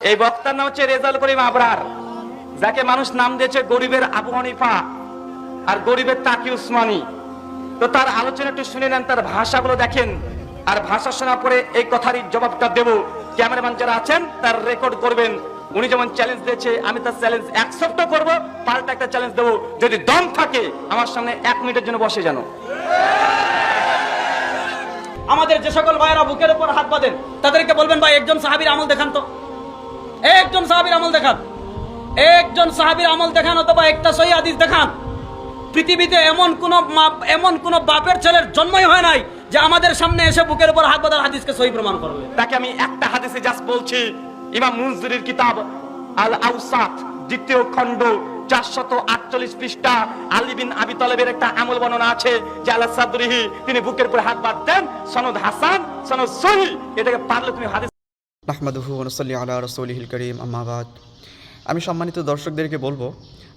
এই বক্তার নাম হচ্ছে রেজাল করিম আবরার, যাকে মানুষ নাম দিয়েছে গরিবের আবু হানিফা আর গরিবের তাকি উসমানী। তো তার আলোচনা একটু শুনে নেন, তার ভাষাগুলো দেখেন, আর ভাষা শোনার পরে এই কথারই জবাবটা দেব। ক্যামেরাম্যান যারা আছেন, তার রেকর্ড করবেন। উনি যেমন চ্যালেঞ্জ দিয়েছে, আমি তার চ্যালেঞ্জ অ্যাকসেপ্টও করব, পাল্টা একটা চ্যালেঞ্জ দেবো। যদি দম থাকে, আমার সামনে এক মিনিটের জন্য বসে যেন। আমাদের যে সকল ভাইয়েরা বুকের উপর হাত বাঁধেন, তাদেরকে বলবেন, ভাই, একজন সাহাবীর আমল দেখান তো। একজন সাহাবীর আমল দেখান। একজন সাহাবীর আমল দেখান অথবা একটা সহি হাদিস দেখান। পৃথিবীতে এমন কোন এমন কোন বাপের ছেলের জন্মই হয় নাই যে আমাদের সামনে এসে বুকের উপর হাত বাঁধার হাদিসকে সহি প্রমাণ করবে। তাকে আমি একটা হাদিসে জাস্ট বলছি, ইমাম মুনজিরের কিতাব আল আউসাত দ্বিতীয় খণ্ড, চারশত আটচল্লিশ পৃষ্ঠা, আলী বিন আবি তলেবের একটা আমল বর্ণনা আছে যে আল্লাহ সাদরিহি, তিনি বুকের উপরে হাত বাঁধতেন, সনদ হাসান, সনদ সহি, এটাকে পারলে তুমি হাদিস নাহমাদুহু ওনসল্লি আলা রসৌলিহিল করিম আম্মাবাদ আমি সম্মানিত দর্শকদেরকে বলব,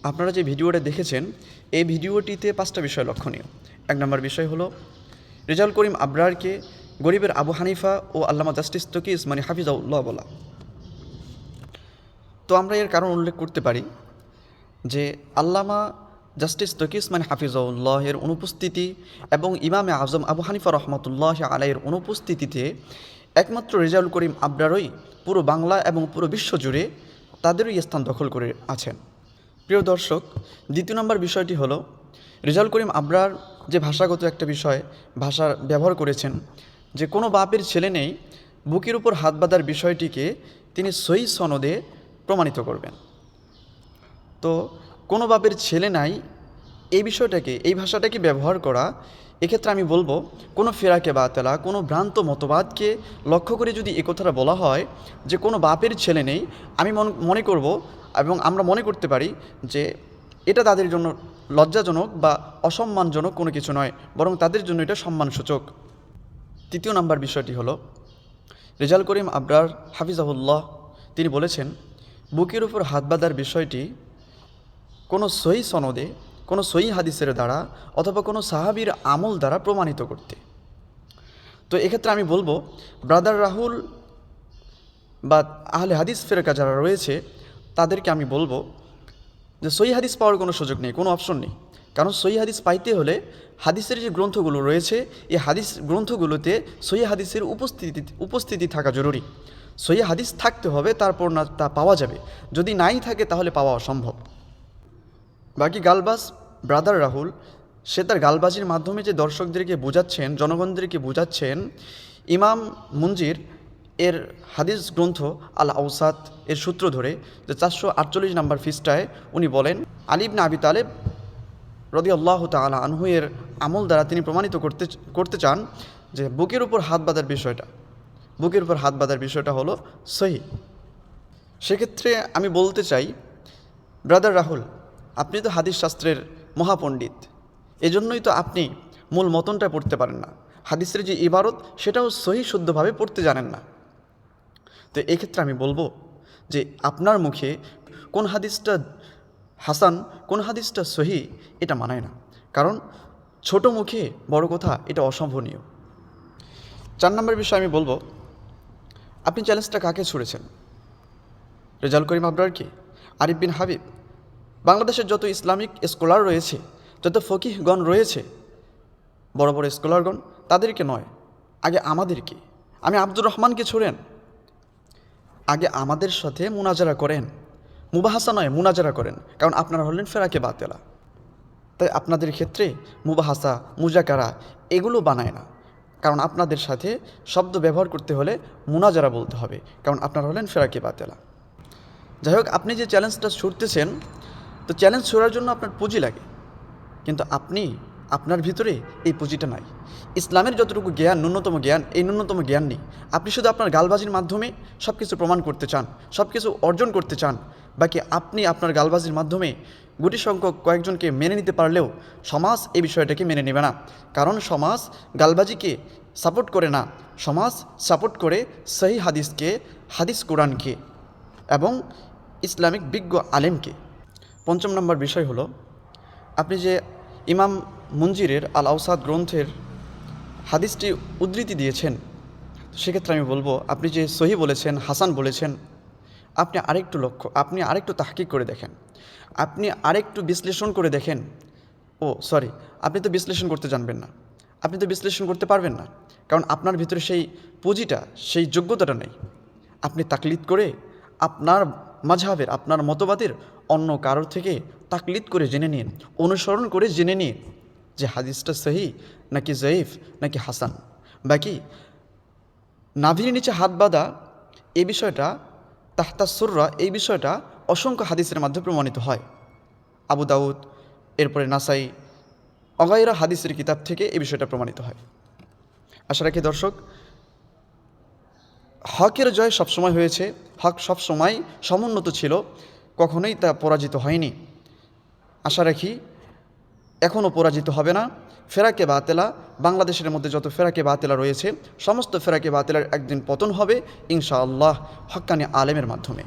আপনারা যে ভিডিওটা দেখেছেন, এই ভিডিওটিতে পাঁচটা বিষয় লক্ষণীয়। এক নম্বর বিষয় হলো, রেজাউল করিম আবরারকে গরিবের আবু হানিফা ও আল্লামা জাস্টিস তকিস মানে হাফিজাউল্লাহ বলা। তো আমরা এর কারণ উল্লেখ করতে পারি যে, আল্লামা জাস্টিস তকিস মানে হাফিজাউল্লাহের অনুপস্থিতি এবং ইমামে আজম আবু হানিফা রহমতুল্লাহ আলাইয়ের অনুপস্থিতিতে একমাত্র রেজাউল করিম আবরারই পুরো বাংলা এবং পুরো বিশ্ব জুড়ে তাদেরই স্থান দখল করে আছেন। প্রিয় দর্শক, দ্বিতীয় নম্বর বিষয়টি হলো, রেজাউল করিম আবরার যে ভাষাগত একটা বিষয় ভাষার ব্যবহার করেছেন, যে কোনো বাপের ছেলে নেই, বুকের উপর হাত বাঁধার বিষয়টিকে তিনি সই সনদে প্রমাণিত করবেন। তো কোনো বাপের ছেলে নাই এই বিষয়টাকে, এই ভাষাটাকে ব্যবহার করা, এক্ষেত্রে আমি বলব, কোনো ফেরাকে বাতেলা কোনো ভ্রান্ত মতবাদকে লক্ষ্য করে যদি এ কথাটা বলা হয় যে কোনো বাপের ছেলে নেই, আমি মন- মনে করব এবং আমরা মনে করতে পারি যে এটা তাদের জন্য লজ্জাজনক বা অসম্মানজনক কোনো কিছু নয়, বরং তাদের জন্য এটা সম্মানসূচক। তৃতীয় নাম্বার বিষয়টি হলো, রেজাল করিম আবরার হাফিজাহুল্লাহ, তিনি বলেছেন, বুকের উপর হাত বাঁধার বিষয়টি কোনো সহি সনদে কোনো সহি হাদিসের দ্বারা অথবা কোনো সাহাবীর আমল দ্বারা প্রমাণিত করতে। তো এক্ষেত্রে আমি বলব, ব্রাদার রাহুল বা আহলে হাদিস ফেরকা যারা রয়েছে, তাদেরকে আমি বলব যে সহি হাদিস পাওয়ার কোনো সুযোগ নেই, কোনো অপশন নেই। কারণ সহি হাদিস পাইতে হলে হাদিসের যে গ্রন্থগুলো রয়েছে, এই হাদিস গ্রন্থগুলোতে সহি হাদিসের উপস্থিতি উপস্থিতি থাকা জরুরি। সহি হাদিস থাকতে হবে, তারপর না তা পাওয়া যাবে। যদি নাই থাকে তাহলে পাওয়া অসম্ভব। বাকি গালবাজ ব্রাদার রাহুল সে তার গালবাজির মাধ্যমে যে দর্শকদেরকে বোঝাচ্ছেন, জনগণদেরকে বোঝাচ্ছেন, ইমাম মুঞ্জির এর হাদিস গ্রন্থ আল আউসাদ এর সূত্র ধরে যে চারশো আটচল্লিশ নম্বর ফিসটায় উনি বলেন আলিব না আবি তালেব রদি আল্লাহ তালা আনহু এর আমল দ্বারা তিনি প্রমাণিত করতে করতে চান যে বুকের উপর হাত বাঁধার বিষয়টা। বুকের উপর হাত বাঁধার বিষয়টা হলো সহি। সেক্ষেত্রে আমি বলতে চাই, ব্রাদার রাহুল, আপনি তো হাদিস শাস্ত্রের মহাপণ্ডিত। এজন্যই তো আপনি মূল মতনটা পড়তে পারেন না। হাদিসের যে ইবারত, সেটাও সহি শুদ্ধভাবে পড়তে জানেন না। তো এক্ষেত্রে আমি বলব যে আপনার মুখে কোন হাদিসটা হাসান, কোন হাদিসটা সহি, এটা মানায় না। কারণ ছোট মুখে বড় কথা, এটা অসম্ভনীয় চার নম্বর বিষয় আমি বলব, আপনি চ্যালেঞ্জটা কাকে ছুড়েছেন? রেজাল করিম আবরারকে আরিফ বিন হাবিব? বাংলাদেশের যত ইসলামিক স্কলার রয়েছে, যত ফকিহগণ রয়েছে, বড় বড় স্কলারগণ, তাদেরকে নয়, আগে আমাদেরকে। আমি আব্দুর রহমানকে ছোড়েন। আগে আমাদের সাথে মুনাজারা করেন। মুবাহাসা নয়, মুনাজারা করেন। কারণ আপনারা হলেন ফেরাকে বাতেলা। তাই আপনাদের ক্ষেত্রে মুবাহাসা, মুজাকারা এগুলো বানায় না। কারণ আপনাদের সাথে শব্দ ব্যবহার করতে হলে মুনাজারা বলতে হবে। কারণ আপনারা হলেন ফেরাকে বাতেলা। যাই হোক, আপনি যে চ্যালেঞ্জটা ছুটতেছেন তো চ্যালেঞ্জ ছোড়ার জন্য আপনার পুঁজি লাগে। কিন্তু আপনি, আপনার ভিতরে এই পুঁজিটা নাই। ইসলামের যতটুকু জ্ঞান, ন্যূনতম জ্ঞান, এই ন্যূনতম জ্ঞান নেই। আপনি শুধু আপনার গালবাজির মাধ্যমে সব কিছু প্রমাণ করতে চান সব কিছু অর্জন করতে চান, বাকি আপনি আপনার গালবাজির মাধ্যমে গুটি সংখ্যক কয়েকজনকে মেনে নিতে পারলেও সমাজ এই বিষয়টাকে মেনে নেবে না। কারণ সমাজ গালবাজিকে সাপোর্ট করে না। সমাজ সাপোর্ট করে সহি হাদিসকে, হাদিস কোরআনকে এবং ইসলামিক বিজ্ঞ আলেমকে। পঞ্চম নম্বর বিষয় হলো, আপনি যে ইমাম মঞ্জিরের আল আউসাদ গ্রন্থের হাদিসটি উদ্ধৃতি দিয়েছেন সেক্ষেত্রে আমি বলব, আপনি যে সহি বলেছেন, হাসান বলেছেন, আপনি আরেকটু লক্ষ্য, আপনি আরেকটু তাহকিক করে দেখেন। আপনি আরেকটু বিশ্লেষণ করে দেখেন, ও সরি আপনি তো বিশ্লেষণ করতে জানবেন না। আপনি তো বিশ্লেষণ করতে পারবেন না, কারণ আপনার ভিতরে সেই পুঁজিটা, সেই যোগ্যতাটা নেই। আপনি তাকলিদ করে আপনার মাঝহাবের আপনার মতবাদের অন্য কারোর থেকে তাকলিদ করে জেনে নিন, অনুসরণ করে জেনে নিন যে হাদিসটা সহি নাকি জয়ীফ নাকি হাসান। বাকি, নাভির নিচে হাত বাঁধা এই বিষয়টা, তাহতা সুররা, এই বিষয়টা অসংখ্য হাদিসের মাধ্যমে প্রমাণিত হয়। আবু দাউদ, এরপরে নাসাই, অগাইরা হাদিসের কিতাব থেকে এই বিষয়টা প্রমাণিত হয়। আশা রাখি দর্শক হকের জয় সবসময় হয়েছে, হক সবসময় সমুন্নত ছিল, কখনোই তা পরাজিত হয়নি। আশা রাখি এখনও পরাজিত হবে না। ফেরাকে বাতেলা, বাংলাদেশের মধ্যে যত ফেরাকে বাতেলা রয়েছে, সমস্ত ফেরাকে বাতেলার একদিন পতন হবে, ইনশাআল্লাহ হক্কানি আলেমের মাধ্যমে।